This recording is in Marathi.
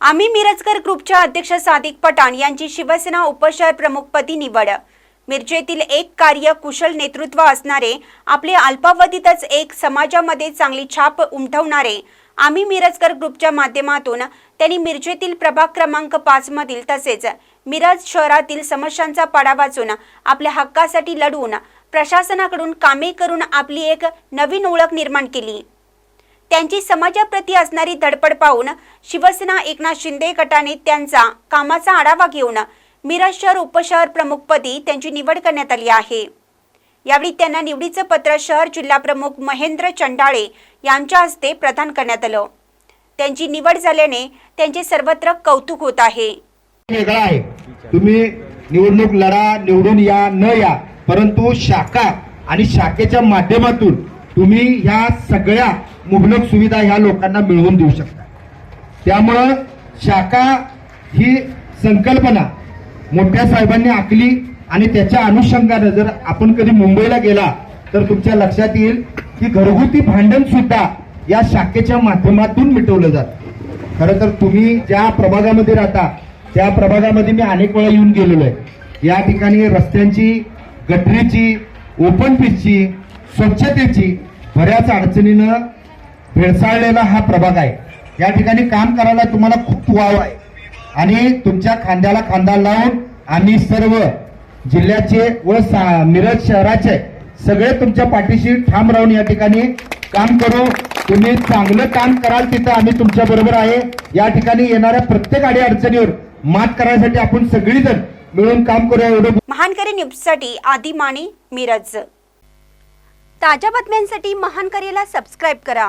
आम्ही मिरजकर ग्रुपच्या अध्यक्ष सादिक पठाण यांची शिवसेना उपशहर प्रमुखपदी निवड. मिरजेतील एक कार्य कुशल नेतृत्व असणारे आपले अल्पावधीतच एक समाजामध्ये चांगली छाप उमटवणारे आम्ही मिरजकर ग्रुपच्या माध्यमातून त्यांनी मिरजेतील प्रभाग क्रमांक पाच मधील तसेच मिरज शहरातील समस्यांचा पाडा वाचून आपल्या हक्कासाठी लढवून प्रशासनाकडून कामे करून आपली एक नवीन ओळख निर्माण केली. त्यांची समाजाप्रती असणारी धडपड पाहून शिवसेना एकनाथ शिंदे गटाने त्यांचा कामाचा आढावा घेऊन मिरज शहर उपशहर प्रमुखपदी त्यांची निवड करण्यात आली आहे. यावेळी त्यांना निवडीचं पत्र शहर जिल्हा प्रमुख महेंद्र चंडाळे यांच्या हस्ते प्रदान करण्यात आलं. त्यांची निवड झाल्याने त्यांचे सर्वत्र कौतुक होत आहे. तुम्ही निवडणूक लढा निवडून या न या परंतु शाखा आणि शाखेच्या माध्यमातून तुम्ही ह्या सगळ्या मुबलक सुविधा ह्या लोकांना मिळवून देऊ शकता त्यामुळं शाखा ही संकल्पना मोठ्या साहेबांनी आखली आणि त्याच्या अनुषंगानं जर आपण कधी मुंबईला गेला तर तुमच्या लक्षात येईल की घरगुती भांडण सुद्धा या शाखेच्या माध्यमातून मिटवलं जातं. खरं तर तुम्ही ज्या प्रभागामध्ये राहता त्या प्रभागामध्ये मी अनेक वेळा येऊन गेलेलो आहे. या ठिकाणी रस्त्यांची गटरीची ओपन पिचची स्वच्छतेची बऱ्याच अडचणीनं भेडसाळलेला हा प्रभाग आहे. या ठिकाणी काम करायला तुम्हाला खूप वाव आहे. आणि तुमच्या खांद्याला खांदा लावून आम्ही सर्व जिल्ह्याचे व सा- मिरज शहराचे सगळे तुमच्या पाठीशी ठाम राहून या ठिकाणी काम करू. तुम्ही चांगलं काम कराल तिथं आम्ही तुमच्या बरोबर आहे. या ठिकाणी येणाऱ्या प्रत्येक आडी अडचणीवर मात करण्यासाठी आपण सगळीजण मिळून काम करूया. एवढं महानकरी न्यूजसाठी आदी माने मिरज. ताज्या बातम्यांसाठी महानकरीला सबस्क्राईब करा.